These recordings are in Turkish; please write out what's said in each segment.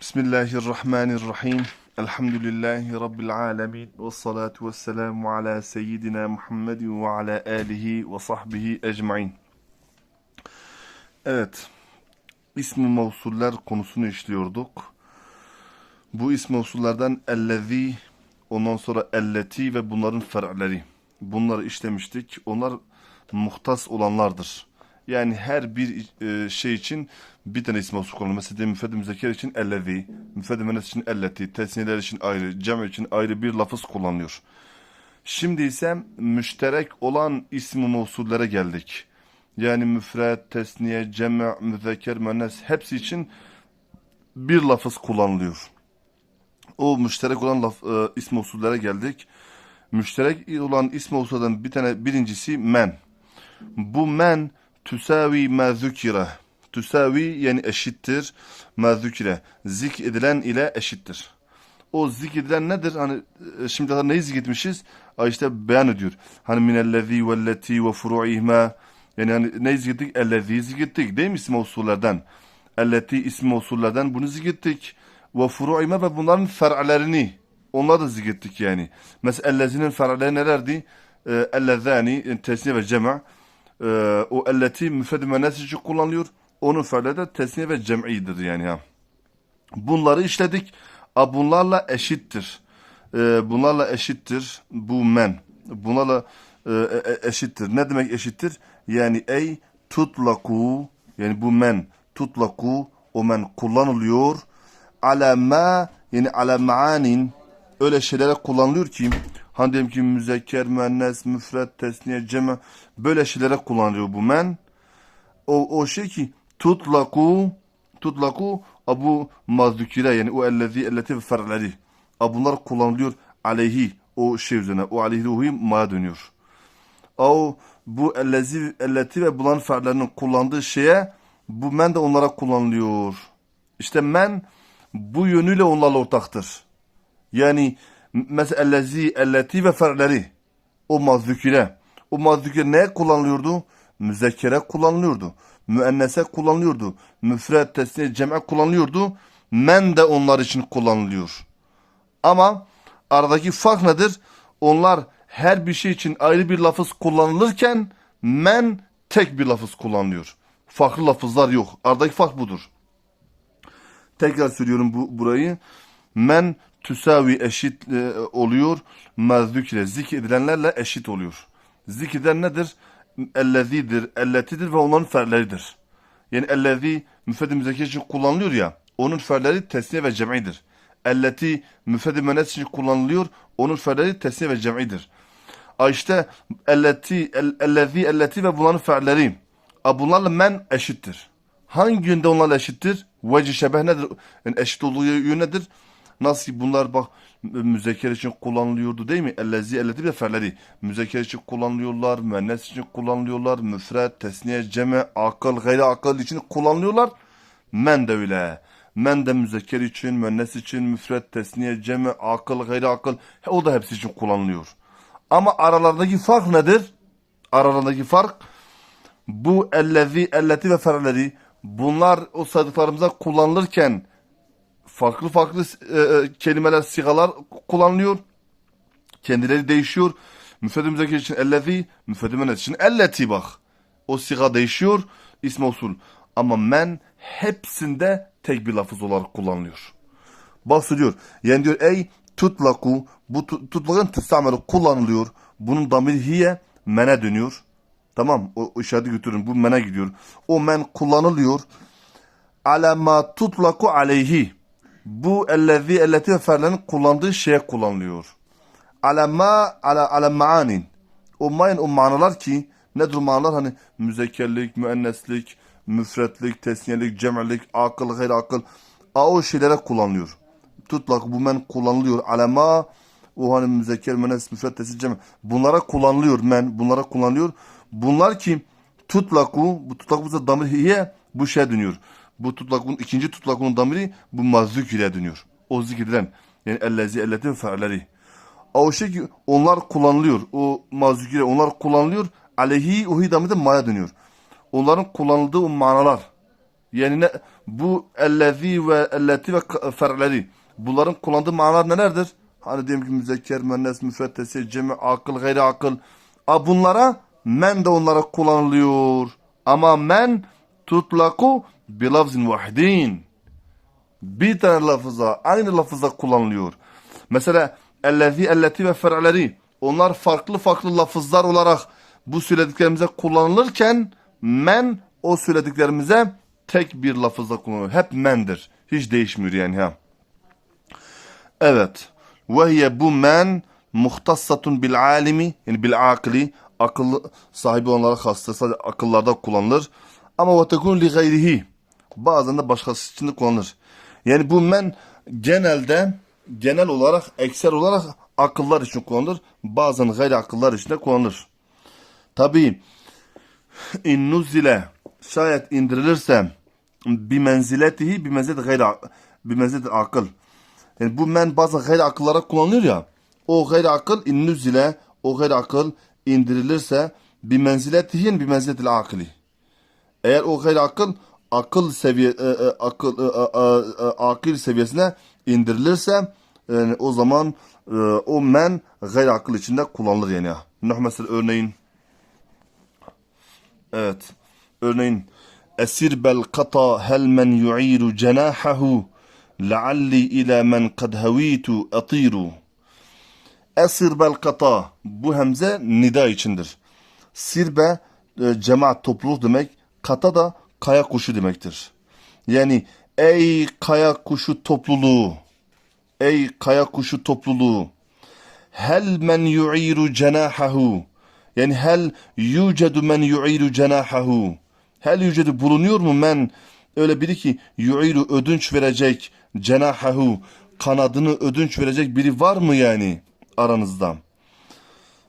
Bismillahirrahmanirrahim. Elhamdülillahi Rabbil alemin. Ve salatu ve selamu ala seyyidina Muhammedin ve ala alihi ve sahbihi ecmain. Evet. İsmi mevsuller konusunu işliyorduk. Bu ismi mevsullerden ellezi, ondan sonra elleti ve bunların fer'leri. Bunları işlemiştik. Onlar muhtas olanlardır. Yani her bir e, şey için bir tane ismi mevsul kullanılır. Mesela müfred-i müzekker için ellezi, müfred-i için elleti, tesniyeler için ayrı, cem için ayrı bir lafız kullanılıyor. Şimdi ise müşterek olan ismi mevsullere geldik. Yani müfred, tesniye, cem, müzekker, müennes hepsi için bir lafız kullanılıyor. O müşterek olan laf, e, ismi usullere geldik. Müşterek olan ismi usullerden bir tane birincisi men. Bu men tüsavi ma zükire. Tüsavi yani eşittir. Ma zükire. Zik edilen ile eşittir. O zikredilen nedir? Hani e, şimdi kadar neyi zikretmişiz? Ay işte beyan ediyor. Hani minellezi velleti ve furu'ihma. Yani hani neyi zikrettik? Ellezi zikrettik. Değil mi isim usullerden? Elleti ismi usullerden bunu zikrettik. Ve furu'ihma ve bunların fer'lerini. Onları da zikrettik yani. Mesela ellezinin fer'leri nelerdi? Ellezani, yani tesniye ve cema. Ee, o elleti müfred-i müennes için kullanılıyor. Onun fer'leri de tesniye ve cem'idir yani ha. Bunları işledik. A bunlarla eşittir. Ee, bunlarla eşittir bu men. Bunlarla e, e, eşittir. Ne demek eşittir? Yani ey tutlaku yani bu men tutlaku o men kullanılıyor. Ala ma yani ala maanin öyle şeylere kullanılıyor ki hani diyelim ki müzekker, müennes, müfret, tesniye, cema böyle şeylere kullanılıyor bu men. O, o şey ki tutlaku tutlaku abu mazdukire yani o ellezi elleti ve fer'leri. Bunlar kullanılıyor aleyhi o şey üzerine. O aleyhi ruhi ma'ya dönüyor. O bu ellezi elleti ve bulan fer'lerinin kullandığı şeye bu men de onlara kullanılıyor. İşte men bu yönüyle onlarla ortaktır. Yani mesela ellezi elleti ve fer'leri o mazdukire. O mazdukire neye kullanılıyordu? Müzekkere kullanılıyordu müennese kullanılıyordu. Müfred, tesniye, cem'e kullanılıyordu. Men de onlar için kullanılıyor. Ama aradaki fark nedir? Onlar her bir şey için ayrı bir lafız kullanılırken men tek bir lafız kullanılıyor. Farklı lafızlar yok. Aradaki fark budur. Tekrar söylüyorum bu burayı. Men tüsavi eşit e, oluyor. Mezdükle zikredilenlerle eşit oluyor. Zikreden nedir? ellezidir, elletidir ve onların ferleridir. Yani ellezi müfred-i müzekker için kullanılıyor ya, onun ferleri tesniye ve cem'idir. Elleti müfred-i müennes için kullanılıyor, onun ferleri tesniye ve cem'idir. İşte elleti, el, ellezi, elleti ve bunların ferleri. Bunlarla men eşittir. Hangi yönde onlarla eşittir? Veci şebeh nedir? Yani eşit olduğu yön nedir? Nasıl ki bunlar bak müzekker için kullanılıyordu değil mi? Ellezi elleti ve ferleri. Müzekker için kullanılıyorlar, müennes için kullanılıyorlar, müfret, tesniye, ceme, akıl, gayri akıl için kullanılıyorlar. Men de öyle. Men de müzekker için, müennes için, müfret, tesniye, ceme, akıl, gayri akıl. O da hepsi için kullanılıyor. Ama aralarındaki fark nedir? Aralarındaki fark bu ellezi, elleti ve ferleri bunlar o saydıklarımıza kullanılırken farklı farklı e, e, kelimeler, sigalar kullanılıyor. Kendileri değişiyor. Müfred-i müzekker için ellezi, müfred-i müennes için elleti bak. O siga değişiyor. İsm usul. Ama men hepsinde tek bir lafız olarak kullanılıyor. Bahsediyor. Yani diyor ey tutlaku bu tutlakın tüstameli kullanılıyor. Bunun damiri hiye mene dönüyor. Tamam o, o işareti götürün. Bu mene gidiyor. O men kullanılıyor. Ala ma tutlaku aleyhi bu ellezi elleti ferlerin kullandığı şeye kullanılıyor. Alemma ala ala maanin. O main o manalar ki nedir manalar hani müzekkerlik, müenneslik, müfretlik, tesniyelik, cem'lik, akıl, gayri akıl. A o şeylere kullanılıyor. Tutlak bu men kullanılıyor. Alema o hani müzekker, müennes, müfret, tesniye, cem. Bunlara kullanılıyor men. Bunlara kullanılıyor. Bunlar ki tutlaku, bu tutlaku bu damir hiye bu şeye dönüyor bu tutlakun ikinci tutlakun damiri bu mazzük ile dönüyor. O zikredilen yani ellezi elletin fe'leri. O şey ki onlar kullanılıyor. O mazzük ile onlar kullanılıyor. Aleyhi uhi damiri de maya dönüyor. Onların kullanıldığı o manalar Yani ne, bu ellezi ve elleti ve fer'leri. Bunların kullandığı manalar nelerdir? Hani diyelim ki müzekker, müennes, müfettesi, cemi, akıl, gayri akıl. A bunlara men de onlara kullanılıyor. Ama men tutlaku bi lafzin vahidin. Bir tane lafıza, aynı lafıza kullanılıyor. Mesela ellezi, elleti ve fer'leri. Onlar farklı farklı lafızlar olarak bu söylediklerimize kullanılırken men o söylediklerimize tek bir lafızla kullanılıyor. Hep mendir. Hiç değişmiyor yani ha. Evet. Ve hiye bu men muhtassatun bil alimi yani bil akli akıl sahibi olanlara hastır. Sadece akıllarda kullanılır. Ama ve tekun li gayrihi bazen de başkası için de kullanılır. Yani bu men genelde genel olarak ekser olarak akıllar için kullanılır. Bazen gayri akıllar için de kullanılır. Tabi in şayet indirilirse bi menziletihi bi menzilet gayri bi menzilet akıl. Yani bu men bazen gayri akıllara kullanılıyor ya. O gayri akıl in o gayri akıl indirilirse bi menziletihin bi menziletil akili. Eğer o gayri akıl akıl seviye e, e, akıl e, e, akil seviyesine indirilirse yani o zaman o men gayri akıl içinde kullanılır yani. Nuh mesela örneğin Evet. Örneğin Esir bel kata hel men yu'iru cenahahu lealli ila men kad havitu atiru. Esir bel kata bu hemze nida içindir. Sirbe cemaat topluluk demek. Kata da kaya kuşu demektir. Yani ey kaya kuşu topluluğu. Ey kaya kuşu topluluğu. Hel men yu'iru cenahahu. Yani hel yucedu men yu'iru cenahahu. Hel yucedu bulunuyor mu men öyle biri ki yu'iru ödünç verecek cenahahu kanadını ödünç verecek biri var mı yani aranızda?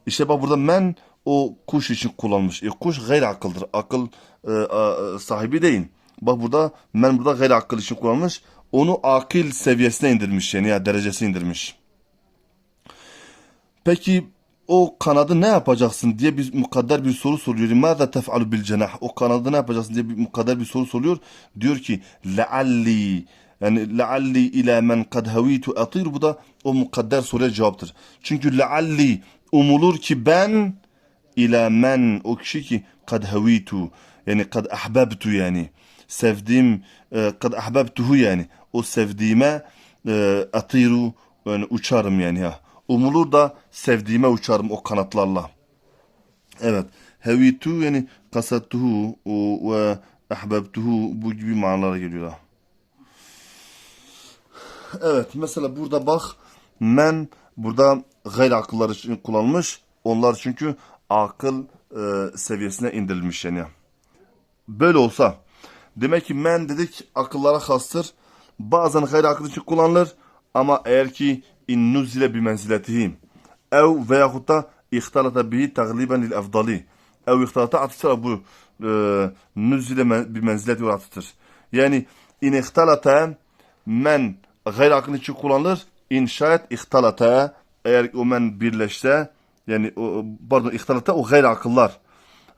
İşte bak burada men o kuş için kullanmış. E, kuş gayri akıldır. Akıl e, e, sahibi değil. Bak burada men burada gayri akıl için kullanmış. Onu akil seviyesine indirmiş yani ya derecesine indirmiş. Peki o kanadı ne yapacaksın diye bir mukadder bir soru soruyor. Mâzâ tef'alu bil cenah? O kanadı ne yapacaksın diye bir mukadder bir soru soruyor. Diyor ki lealli yani lealli ila men kad havitu atir bu da o mukadder soruya cevaptır. Çünkü lealli umulur ki ben ila men o kişi ki kad havitu yani kad ahbabtu yani sevdiğim e, kad ahbabtuhu yani o sevdiğime e, atiru yani uçarım yani ya. Umulur da sevdiğime uçarım o kanatlarla. Evet. Hevitu yani kasattuhu ve ahbabtuhu bu gibi manalara geliyor. Evet. Mesela burada bak men burada gayri akıllar için kullanılmış. Onlar çünkü akıl e, seviyesine indirilmiş yani. Böyle olsa demek ki men dedik akıllara hastır. Bazen gayri akıl için kullanılır. Ama eğer ki in nuzile bi menziletihi ev veyahut da ihtalata bihi tagliben lil efdali ev ihtalata atıtır bu e, nuzile bi menzileti ve atıtır. Yani in ihtalata men gayri akıl için kullanılır. İn şayet ihtalata eğer o men birleşse yani o, pardon ihtalata o gayri akıllar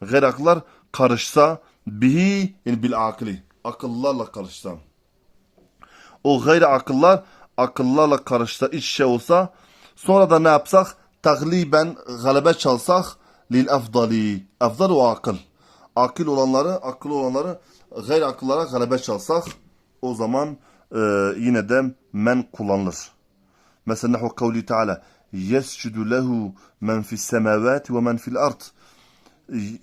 gayri akıllar karışsa bihi yani bil akli. Akıllarla karışsa o gayri akıllar akıllarla karışsa iç şey olsa sonra da ne yapsak? Takliben galebe çalsak lil efdali efdal o akıl. Akıl olanları akıllı olanları gayri akıllara galebe çalsak o zaman e, yine de men kullanılır. Mesela nahvu kavli Teala yescudu lehu men fis semavati ve men fil ard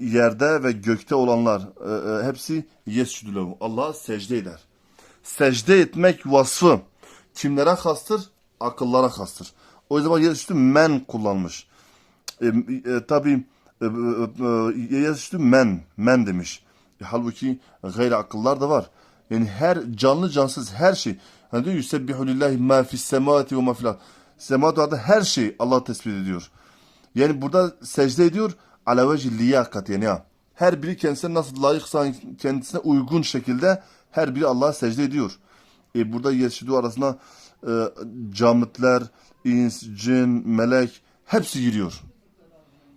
yerde ve gökte olanlar e, e, hepsi yescudu lehu Allah'a secde eder. Secde etmek vasfı kimlere hastır? Akıllara hastır. O yüzden yescudu men kullanmış. E, e, Tabi e, e, yescudu men men demiş. E, halbuki gayri akıllar da var. Yani her canlı cansız her şey. Hani diyor yusebbihu lillahi ma fis semavati ve ma fil ve her şey Allah tespit ediyor. Yani burada secde ediyor ala vecih liyakat yani ya. Her biri kendisine nasıl layıksa kendisine uygun şekilde her biri Allah'a secde ediyor. E burada yeşidu arasında e, camitler, ins, cin, melek hepsi giriyor.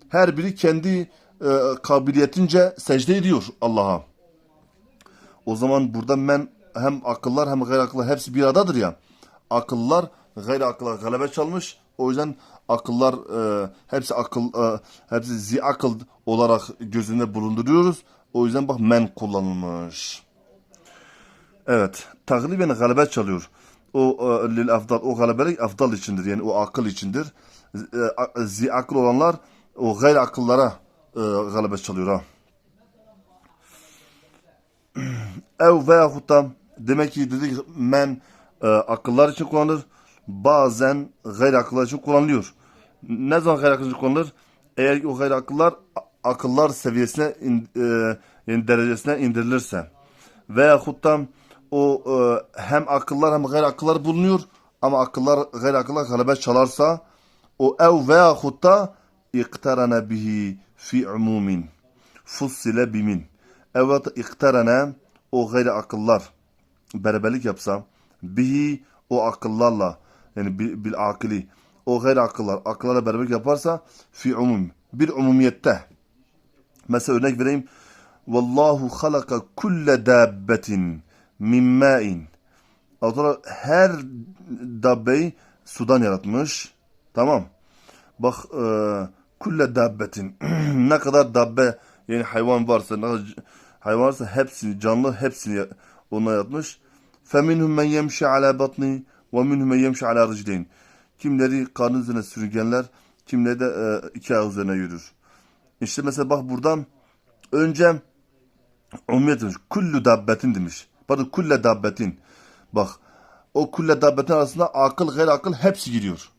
Her biri kendi e, kabiliyetince secde ediyor Allah'a. O zaman burada men hem akıllar hem gayri akıllar hepsi bir aradadır ya. Akıllar gayri akıllar galebe çalmış. O yüzden akıllar e, hepsi akıl e, hepsi zi akıl olarak gözünde bulunduruyoruz. O yüzden bak men kullanılmış. Evet. Takriben galebe çalıyor. O e, lil afdal o galebelik afdal içindir. Yani o akıl içindir. E, zi akıl olanlar o gayri akıllara e, galebe çalıyor ha. Ev veyahut da demek ki dedik men e, akıllar için kullanılır. Bazen gayri akıllar için kullanılıyor. Ne zaman gayri için kullanılır? Eğer o gayri akıllar akıllar seviyesine in, e, derecesine indirilirse veyahut da o e, hem akıllar hem gayri akıllar bulunuyor ama akıllar gayri akıllar galebe çalarsa o ev veyahut da iktarana bihi fi umumin fussile bimin evet iktarana o gayri akıllar beraberlik yapsa bihi o akıllarla yani bil, bil akili o gayri akıllar akıllarla beraberlik yaparsa fi umum bir umumiyette mesela örnek vereyim Vallahu halaka kulle dabbetin min ma'in Allah her dabbeyi sudan yaratmış. Tamam. Bak e, kulle dabbetin ne kadar dabbe yani hayvan varsa ne kadar hayvan varsa hepsini canlı hepsini ona yaratmış. Feminhum men yemşi ala batni ve minhum men yemşi ala ricleyn. Kimleri karnı üzerine sürüngenler, kimleri de e, iki ayak üzerine yürür. İşte mesela bak buradan önce umumiyet demiş. Kullu dabbetin demiş. Pardon kulle dabbetin. Bak o kulle dabbetin arasında akıl gayri akıl hepsi giriyor.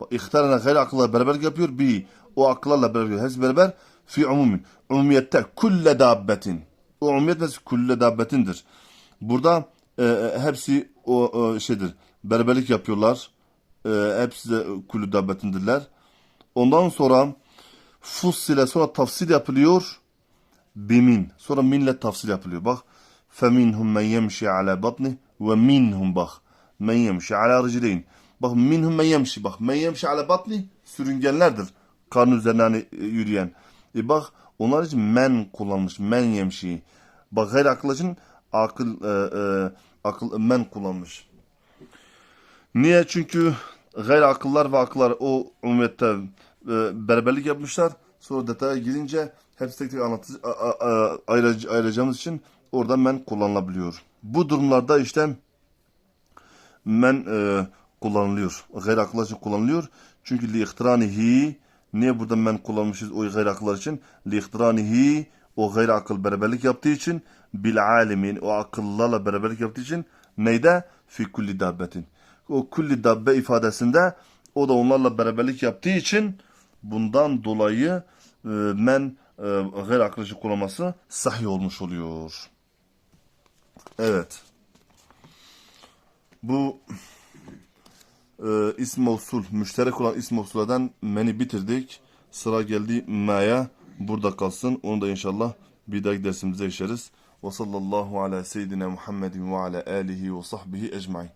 Bak ihtarına gayri akılla beraber yapıyor. Bir o akıllarla beraber yapıyor. Hepsi beraber fi umumin. Umumiyette kulle dabbetin. O umumiyet mesela kulle dabbetindir. Burada e, e, hepsi o e, şeydir. Beraberlik yapıyorlar. E, hepsi de kullu dabbetindirler. Ondan sonra fussile sonra tafsil yapılıyor bimin. Sonra minle tafsil yapılıyor. Bak. Feminhum men yemşi ala batni ve minhum bak. Men yemşi ala ricleyn. Bak minhum men yemşi. Bak men yemşi ala batni sürüngenlerdir. Karnı üzerine hani e, yürüyen. E bak onlar için men kullanmış. Men yemşi. Bak gayri akıl için akıl, e, e, akıl men kullanmış. Niye? Çünkü gayri akıllar ve akıllar o umumiyette e, beraberlik yapmışlar. Sonra detaya girince hepsi tek tek anlatı, a- a- a- ayırac- ayıracağımız için oradan men kullanılabiliyor. Bu durumlarda işte men e, kullanılıyor. Gayri akıllar için kullanılıyor. Çünkü li ihtiranihi niye burada men kullanmışız o gayri akıllar için? Li ihtiranihi o gayri akıl beraberlik yaptığı için bil alimin o akıllarla beraberlik yaptığı için neyde? Fi kulli dabbetin. O kulli dabbe ifadesinde o da onlarla beraberlik yaptığı için bundan dolayı e, men e, gayri akıl için kullanması sahih olmuş oluyor. Evet. Bu e, ism usul, müşterek olan ism usullerden meni bitirdik. Sıra geldi ma'ya. Burada kalsın. Onu da inşallah bir dahaki dersimizde işleriz. Ve sallallahu ala seyyidina Muhammedin ve ala alihi ve sahbihi ecmain.